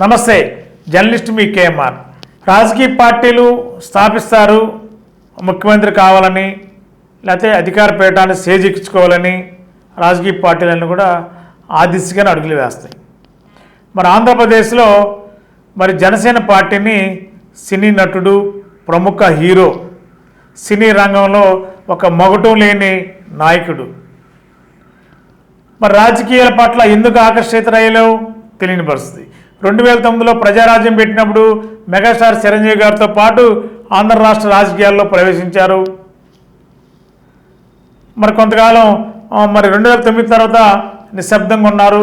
నమస్తే జర్నలిస్ట్ మీ కేఎంఆర్. రాజకీయ పార్టీలు స్థాపిస్తారు ముఖ్యమంత్రి కావాలని లేకపోతే అధికార పీఠాన్ని సేజెక్కించుకోవాలని రాజకీయ పార్టీలన్నీ కూడా ఆ దిశగానే అడుగులు వేస్తాయి. మరి ఆంధ్రప్రదేశ్లో మరి జనసేన పార్టీని సినీ నటుడు ప్రముఖ హీరో సినీ రంగంలో ఒక మొగటం లేని నాయకుడు. మరి రాజకీయాల పట్ల ఎందుకు ఆకర్షితులయ్యలేవు తెలియని పరిస్థితి. రెండు వేల తొమ్మిదిలో ప్రజారాజ్యం పెట్టినప్పుడు మెగాస్టార్ చిరంజీవి గారితో పాటు ఆంధ్ర రాష్ట్ర రాజకీయాల్లో ప్రవేశించారు. మరి కొంతకాలం మరి రెండు వేల తొమ్మిది తర్వాత నిశ్శబ్దంగా ఉన్నారు.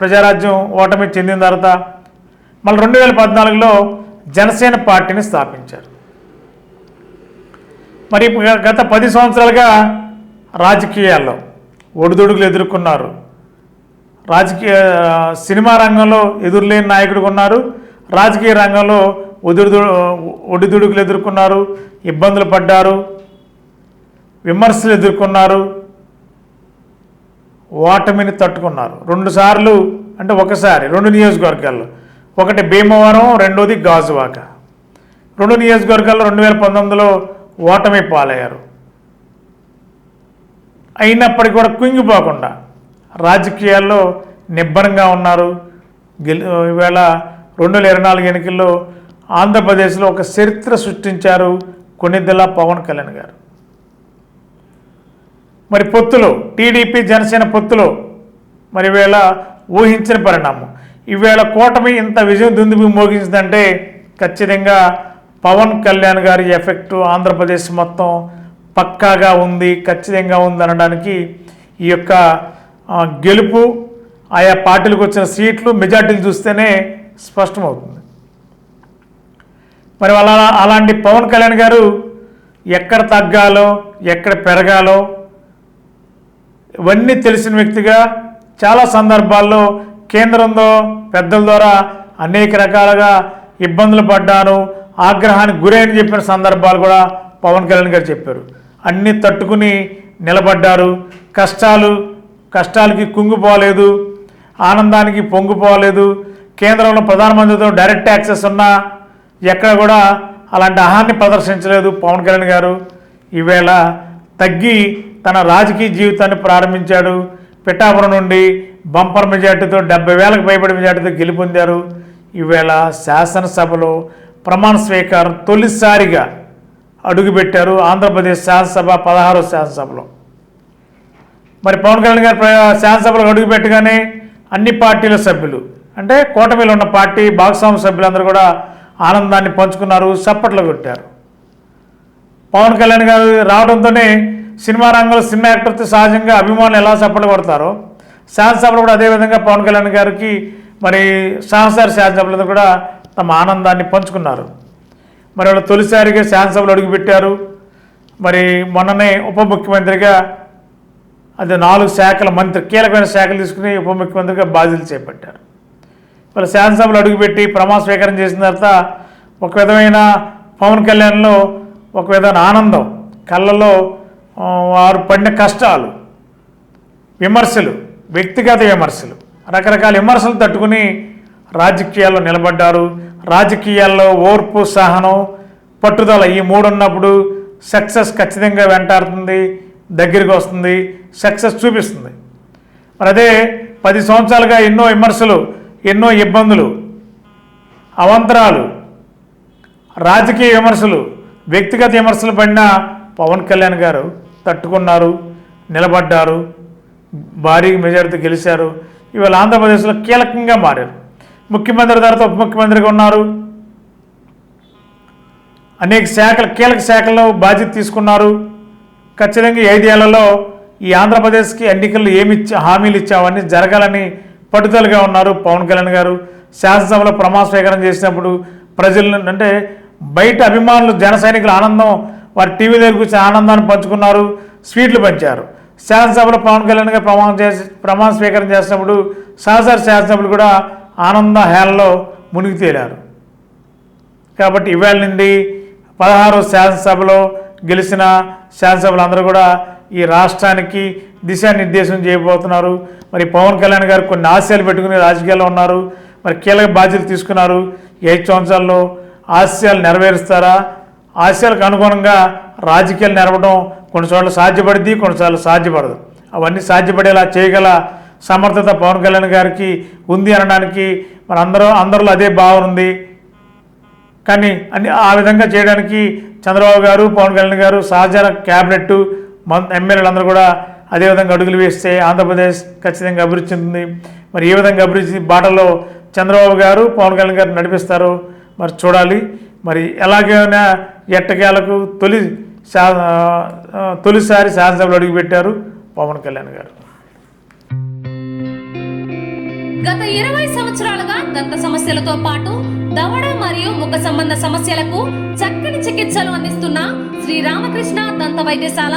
ప్రజారాజ్యం ఓటమి చెందిన తర్వాత మళ్ళీ రెండు వేల పద్నాలుగులో జనసేన పార్టీని స్థాపించారు. మరి గత పది సంవత్సరాలుగా రాజకీయాల్లో ఒడిదుడుకులు ఎదుర్కొన్నారు. రాజకీయ సినిమా రంగంలో ఎదురులేని నాయకుడు ఉన్నారు రాజకీయ రంగంలో ఒడిదు ఒడిదుడుకులు ఎదుర్కొన్నారు. ఇబ్బందులు పడ్డారు. విమర్శలు ఎదుర్కొన్నారు. ఓటమిని తట్టుకున్నారు. రెండు సార్లు అంటే ఒకసారి రెండు నియోజకవర్గాల్లో. ఒకటి భీమవరం రెండోది గాజువాక. రెండు నియోజకవర్గాల్లో రెండు వేల పంతొమ్మిదిలో ఓటమి పాలయ్యారు. అయినప్పటికీ కూడా కుంగిపోకుండా రాజకీయాల్లో నిబ్బరంగా ఉన్నారు. గెలి ఈవేళ రెండు వేల ఇరవై నాలుగు ఎన్నికల్లో ఆంధ్రప్రదేశ్లో ఒక చరిత్ర సృష్టించారు కొన్నిదెల పవన్ కళ్యాణ్ గారు. మరి పొత్తులో టీడీపీ జనసేన పొత్తులో మరి ఈవేళ ఊహించిన పరిణామం. ఈవేళ కూటమి ఇంత విజయం దుందుబి మోగించిందంటే ఖచ్చితంగా పవన్ కళ్యాణ్ గారి ఎఫెక్ట్ ఆంధ్రప్రదేశ్ మొత్తం పక్కాగా ఉంది ఖచ్చితంగా ఉంది అనడానికి ఈ యొక్క గెలుపు ఆయా పార్టీలకు వచ్చిన సీట్లు మెజార్టీలు చూస్తేనే స్పష్టమవుతుంది. మరి అలా అలాంటి పవన్ కళ్యాణ్ గారు ఎక్కడ తగ్గాలో ఎక్కడ పెరగాలో ఇవన్నీ తెలిసిన వ్యక్తిగా చాలా సందర్భాల్లో కేంద్రంలో పెద్దల ద్వారా అనేక రకాలుగా ఇబ్బందులు పడ్డాను ఆగ్రహానికి గురైన చెప్పిన సందర్భాలు కూడా పవన్ కళ్యాణ్ గారు చెప్పారు. అన్నీ తట్టుకుని నిలబడ్డారు. కష్టాలు కష్టాలకి కుంగిపోలేదు ఆనందానికి పొంగిపోలేదు కేంద్రంలో ప్రధానమంత్రితో డైరెక్ట్ యాక్సెస్ ఉన్నా ఎక్కడ కూడా అలాంటి అహాన్ని ప్రదర్శించలేదు పవన్ కళ్యాణ్ గారు. ఈవేళ తగ్గి తన రాజకీయ జీవితాన్ని ప్రారంభించాడు. పిఠాపురం నుండి బంపర్ మెజార్టీతో డెబ్బై వేలకు పైబడి మెజార్టీతో గెలుపొందారు. ఈవేళ శాసనసభలో ప్రమాణ స్వీకారం తొలిసారిగా అడుగుపెట్టారు ఆంధ్రప్రదేశ్ శాసనసభ పదహారో శాసనసభలో. మరి పవన్ కళ్యాణ్ గారు ప్ర- అడుగు పెట్టగానే అన్ని పార్టీల సభ్యులు అంటే కూటమిలో ఉన్న పార్టీ భాగస్వామ్య సభ్యులందరూ కూడా ఆనందాన్ని పంచుకున్నారు చప్పట్లు కొట్టారు. పవన్ కళ్యాణ్ గారు రావడంతోనే సినిమా రంగంలో సినిమా యాక్టర్తో సహజంగా అభిమానులు ఎలా చప్పట్లు కొడతారో శాసనసభలో కూడా అదేవిధంగా పవన్ కళ్యాణ్ గారికి మరి సహసారి శాసనసభలందరూ కూడా తమ ఆనందాన్ని పంచుకున్నారు. మరి వాళ్ళు తొలిసారిగా శాసనసభలు అడుగుపెట్టారు మరి మొన్ననే ఉప ముఖ్యమంత్రిగా అది నాలుగు శాఖల మంత్రి కీలకమైన శాఖలు తీసుకుని ఉప ముఖ్యమంత్రిగా బాధ్యతలు చేపట్టారు. వాళ్ళు శాసనసభలో అడుగుపెట్టి ప్రమాణ స్వీకారం చేసిన తర్వాత ఒక విధమైన పవన్ కళ్యాణ్లో ఒక విధమైన ఆనందం కళ్ళలో వారు పడిన కష్టాలు విమర్శలు వ్యక్తిగత విమర్శలు రకరకాల విమర్శలు తట్టుకుని రాజకీయాల్లో నిలబడ్డారు. రాజకీయాల్లో ఓర్పు సహనం పట్టుదల ఈ మూడు ఉన్నప్పుడు సక్సెస్ ఖచ్చితంగా వెంటాడుతుంది దగ్గరికి వస్తుంది. సక్సెస్ చూపిస్తుంది. మరి అదే పది సంవత్సరాలుగా ఎన్నో విమర్శలు ఎన్నో ఇబ్బందులు అవంతరాలు రాజకీయ విమర్శలు వ్యక్తిగత విమర్శలు పడిన పవన్ కళ్యాణ్ గారు తట్టుకున్నారు నిలబడ్డారు భారీ మెజారిటీ గెలిచారు. ఇవాళ ఆంధ్రప్రదేశ్లో కీలకంగా మారారు. ముఖ్యమంత్రి తర్వాత ఉప ముఖ్యమంత్రిగా ఉన్నారు. అనేక శాఖలు కీలక శాఖల్లో బాధ్యత తీసుకున్నారు. ఖచ్చితంగా ఐదేళ్ళలో ఈ ఆంధ్రప్రదేశ్కి ఎన్నికల్లో ఏమి హామీలు ఇచ్చావన్నీ జరగాలని పట్టుదలగా ఉన్నారు పవన్ కళ్యాణ్ గారు. శాసనసభలో ప్రమాణ స్వీకారం చేసినప్పుడు ప్రజలను అంటే బయట అభిమానులు జన సైనికుల ఆనందం వారి టీవీ దగ్గర కూర్చొని ఆనందాన్ని పంచుకున్నారు స్వీట్లు పంచారు. శాసనసభలో పవన్ కళ్యాణ్ గారు ప్రమాణం చేసి ప్రమాణ స్వీకారం చేసినప్పుడు సహసారి శాసనసభలు కూడా ఆనంద హేళలో మునిగి తేలారు. కాబట్టి ఇవాళ నుండి పదహారు శాసనసభలో గెలిచిన శాసనసభలు అందరూ కూడా ఈ రాష్ట్రానికి దిశానిర్దేశం చేయబోతున్నారు. మరి పవన్ కళ్యాణ్ గారు కొన్ని ఆశయాలు పెట్టుకుని రాజకీయాల్లో ఉన్నారు. మరి కీలక బాధ్యతలు తీసుకున్నారు. ఏడు ఐదు సంవత్సరాల్లో ఆశయాలు నెరవేరుస్తారా? ఆశయాలకు అనుగుణంగా రాజకీయాలు నెరవడం కొన్నిసార్లు సాధ్యపడింది కొన్నిసార్లు సాధ్యపడదు. అవన్నీ సాధ్యపడేలా చేయగల సమర్థత పవన్ కళ్యాణ్ గారికి ఉంది అనడానికి మన అందరూ అందరిలో అదే భావన ఉంది. కానీ అన్ని ఆ విధంగా చేయడానికి చంద్రబాబు గారు పవన్ కళ్యాణ్ గారు సహజ క్యాబినెట్ ఎమ్మెల్యేలందరూ ఎమ్మెల్యేలు అందరూ కూడా అదేవిధంగా అడుగులు వేస్తే ఆంధ్రప్రదేశ్ ఖచ్చితంగా అభివృద్ధి చెందుతుంది. మరి ఏ విధంగా అభివృద్ధి బాటలో చంద్రబాబు గారు పవన్ కళ్యాణ్ గారు నడిపిస్తారు మరి చూడాలి. మరి ఎలాగైనా ఎట్టకేలకు తొలి తొలిసారి శాసనసభలో అడుగుపెట్టారు పవన్ కళ్యాణ్ గారు. గత ఇరవై సంవత్సరాలుగా దంత సమస్యలతో పాటు దవడ మరియు ముఖ సంబంధ సమస్యలకు చక్కని చికిత్సలు అందిస్తున్న శ్రీ రామకృష్ణ దంత వైద్యశాల